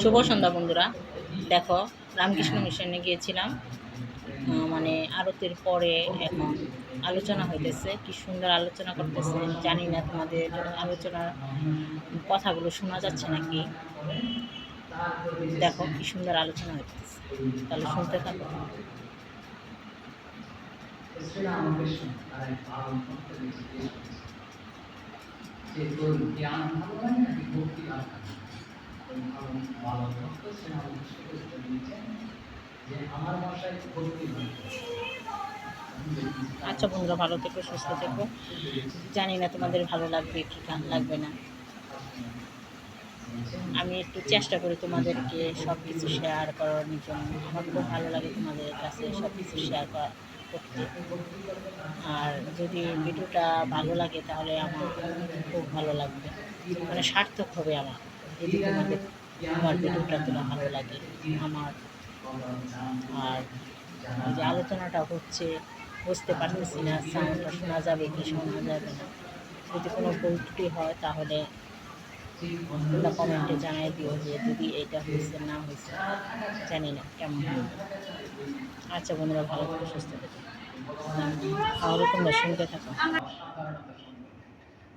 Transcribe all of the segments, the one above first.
শুভ সন্ধ্যা বন্ধুরা। দেখো, রামকৃষ্ণ মিশনে গিয়েছিলাম। মানে আরতির পরে এখন আলোচনা হইতেছে, কি সুন্দর আলোচনা করতেছে, জানি না তোমাদের আলোচনার কথাগুলো শোনা যাচ্ছে নাকি। দেখো, কি সুন্দর আলোচনা হইতেছে। তাহলে শুনতে থাকো। তার জ্ঞান ভালো হয় নাকি ভক্তি আচ্ছা বন্ধুরা, ভালো থেকো, সুস্থ থেকো। জানি না তোমাদের ভালো লাগবে কি না- লাগবে না। আমি একটু চেষ্টা করি তোমাদেরকে সব কিছু শেয়ার করার জন্য। আমার খুব ভালো লাগে তোমাদের কাছে সব কিছু শেয়ার করা করতে। আর যদি ভিডিওটা ভালো লাগে তাহলে আমার খুব ভালো লাগবে। মানে সার্থক হবে আমার। আমার ভালো লাগে, আমার। আর যে আলোচনাটা হচ্ছে, বুঝতে পারতেছি না সাউন্ডটা শোনা যাবে কি শোনা যাবে না। যদি কোনো ভুল ত্রুটি হয়, তাহলে কমেন্টে জানাই দিও যে যদি এটা হয়েছে, না হয়েছে, জানি না কেমন আচ্ছা বন্ধুরা, ভালো করে সুস্থ থেকো। তাহলে তোমরা শুনতে থাকো।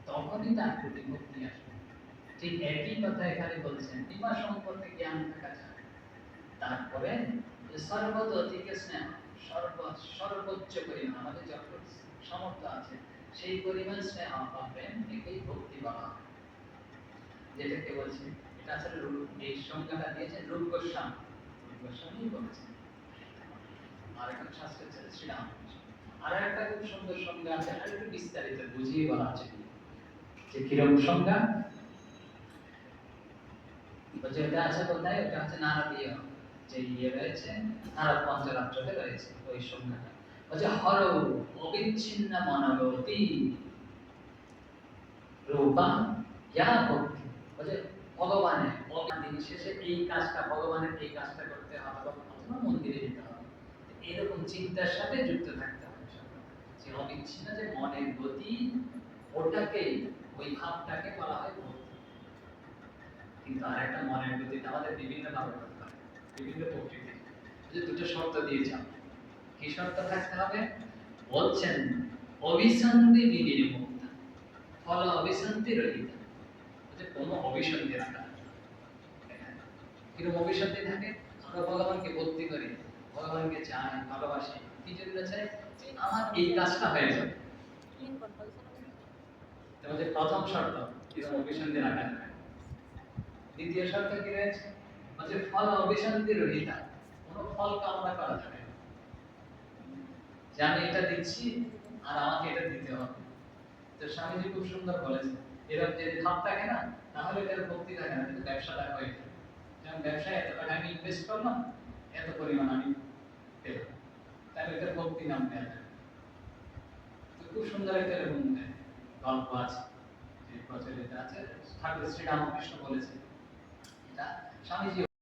তখনই তার ঠিক একই কথা এখানে বলছেন। বিমা সম্পর্কে জ্ঞান থাকা যায়। তারপরে অধিকে স্নেহ, সর্ব, সর্বোচ্চ পরিমাণ, আমাদের যত সামর্থ্য আছে, সেই পরিমাণ স্নেহ পাবেন একেই ভক্তি বলা যেটাকে বলছে, এটা আসলে এই সংজ্ঞাটা দিয়েছেন রূপ গোস্বামী। রূপ গোস্বামী বলেছেন। আর এখন শাস্ত্রের ছেলে শ্রীরামকৃষ্ণ। আর একটা খুব সুন্দর সংজ্ঞা আছে, আর একটু বিস্তারিত বুঝিয়ে বলা আছে। যে কীরকম সংজ্ঞা? বলছে ওটা আছে কোথায়, ওটা হচ্ছে নারদীয় যে ইয়ে রয়েছে নারদ পঞ্চরাত্রতে রয়েছে ওই সংজ্ঞাটা বলছে, হর অবিচ্ছিন্ন মনোগতি রূপা ইয়া ভক্তি। বলছে ভগবানের দিন শেষে এই কাজটা, ভগবানের এই কাজটা করতে হবে অথবা মন্দিরে যেতে হবে। এরকম চিন্তার সাথে যুক্ত থাকতে হবে যে অবিচ্ছিন্ন যে মনের গতি ওটাকে ওই ভাবটাকে বলা হয় ভক্তি। কিন্তু আর একটা মনের গতিতে আমাদের বিভিন্ন ভাবে করতে হয় বিভিন্ন প্রকৃতি যে দুটো শর্ত দিয়েছে কি শর্ত থাকতে হবে? বলছেন অভিসন্ধি বিনির্মুক্ত ফল অভিসন্ধি রহিত। কোনো অভিসন্ধি রাখা কীরকম অভিসন্ধি থাকে? আমরা ভগবানকে ভক্তি করি ভগবানকে চাই ভালোবাসি কি জন্য চাই যে আমার এই কাজটা হয়ে যাবে। তোমাদের প্রথম শর্ত কীরকম অভিসন্ধি রাখা দ্বিতীয় শর্ত কি রয়েছে? বলছে ফল অভিসন্ধি রহিতা। কোনো ফল কামনা করা যাবে না। যে আমি এটা দিচ্ছি আর আমাকে এটা দিতে হবে। তো স্বামীজি খুব সুন্দর বলেছে এরকম যদি ভাব থাকে না, তাহলে এটার ভক্তি থাকে না, কিন্তু ব্যবসাটা হয়ে যায়। যেমন ব্যবসায় এত টাকা আমি ইনভেস্ট করলাম, এত পরিমাণ আমি পেলাম। তাহলে এটার ভক্তি নাম দেওয়া যায় তো খুব সুন্দর একটা এরকম গল্প আছে, যে প্রচলিত আছে। ঠাকুর শ্রীরামকৃষ্ণ বলেছে এটা স্বামীজি